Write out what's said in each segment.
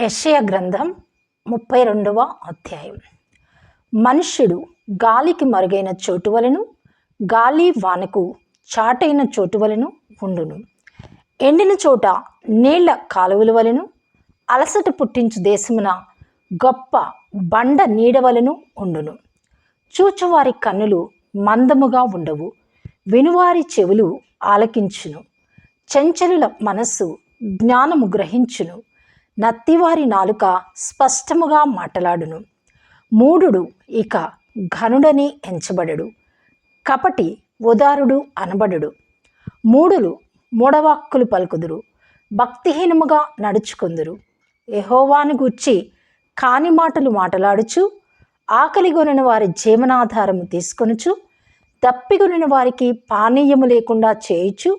యషయ గ్రంథం ముప్పై రెండవ అధ్యాయం. మనుష్యుడు గాలికి మరుగైన చోటు వలెను గాలి వానకు చాటైన చోటు వలను ఉండును. ఎండిన చోట నీళ్ళ కాలువల వలెను అలసట పుట్టించు దేశమున గొప్ప బండ నీడ వలను ఉండును. చూచువారి కన్నులు మందముగా ఉండవు వినువారి చెవులు ఆలకించును. చెంచలుల మనస్సు జ్ఞానము గ్రహించును. నత్తివారి నాలుక స్పష్టముగా మాట్లాడును. మూఢుడు ఇక ఘనుడని ఎంచబడడు. కపటి ఉదారుడు అనబడడు. మూడులు మూడవాక్కులు పలుకుదురు. భక్తిహీనముగా నడుచుకుందురు. ఎహోవాని గూర్చి కాని మాటలు మాట్లాడుచు ఆకలిగొనిన వారి జీవనాధారము తీసుకొనుచు దప్పిగొనిన వారికి పానీయము లేకుండా చేయుచు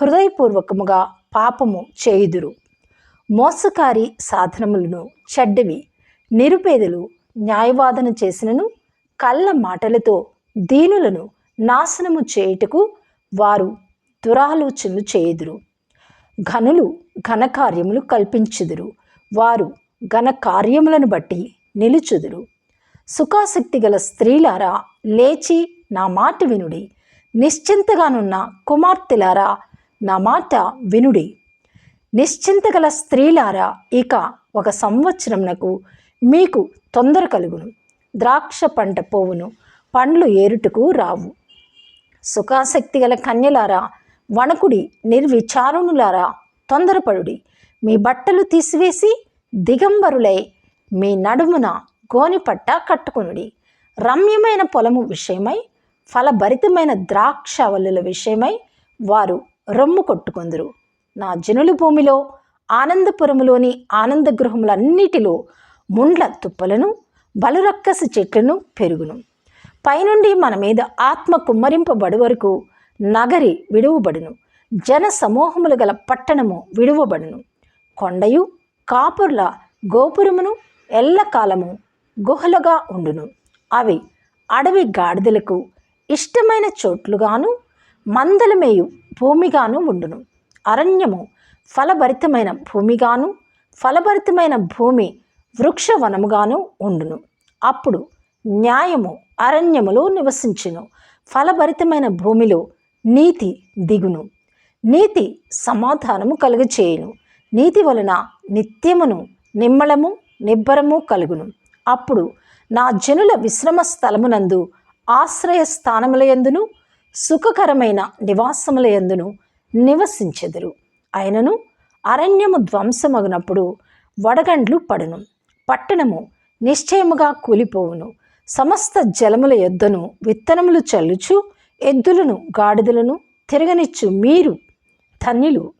హృదయపూర్వకముగా పాపము చేయుదురు. మోసకారి సాధనములను చెడ్డవి నిరుపేదలు న్యాయవాదన చేసినను కళ్ళ మాటలతో దీనులను నాశనము చేయుటకు వారు దురాలోచనలు చేయుదురు. ఘనులు ఘనకార్యములు కల్పించుదురు. వారు ఘన కార్యములను బట్టి నిలుచుదురు. సుఖాసక్తి గల స్త్రీలారా లేచి నా మాట వినుడి. నిశ్చింతగానున్న కుమార్తెలారా నా మాట వినుడి. నిశ్చింత గల స్త్రీలారా ఇక ఒక సంవత్సరంనకు మీకు తొందర కలుగును. ద్రాక్ష పంట పోవును పండ్లు ఏరుటకు రావు. సుఖాసక్తి గల కన్యలారా వణకుడి నిర్విచారుణులారా తొందరపడుడి. మీ బట్టలు తీసివేసి దిగంబరులై మీ నడుమున గోనిపట్ట కట్టుకునుడి. రమ్యమైన పొలము విషయమై ఫలభరితమైన ద్రాక్షవల్లుల విషయమై వారు రొమ్ము కొట్టుకొందురు. నా జనులు భూమిలో ఆనందపురములోని ఆనంద గృహములన్నిటిలో ముండ్ల తుప్పలను బలురక్కసి చెట్లను పెరుగును. పైనుండి మన మీద ఆత్మ కుమ్మరింపబడి వరకు నగరి విడువబడును. జన సమూహములు గల పట్టణము విడువబడును. కొండయు కాపుర్ల గోపురమును ఎల్లకాలము గుహలుగా ఉండును. అవి అడవి గాడిదలకు ఇష్టమైన చోట్లుగాను మందలమేయు భూమిగాను ఉండును. అరణ్యము ఫలభరితమైన భూమిగాను ఫలభరితమైన భూమి వృక్షవనముగాను ఉండును. అప్పుడు న్యాయము అరణ్యములో నివసించును. ఫలభరితమైన భూమిలో నీతి దిగును. నీతి సమాధానము కలుగచేయును. నీతి వలన నిత్యమును నిమ్మలము నిబ్బరము కలుగును. అప్పుడు నా జనుల విశ్రమ స్థలమునందు ఆశ్రయ స్థానములయందును సుఖకరమైన నివాసములయందును నివసించెదరు. ఆయనను అరణ్యము ధ్వంసమగినప్పుడు వడగండ్లు పడును. పట్టణము నిశ్చయముగా కూలిపోవును. సమస్త జలముల యొద్దను విత్తనములు చల్లుచు ఎద్దులను గాడిదలను తిరగనిచ్చు మీరు. ధన్యులు.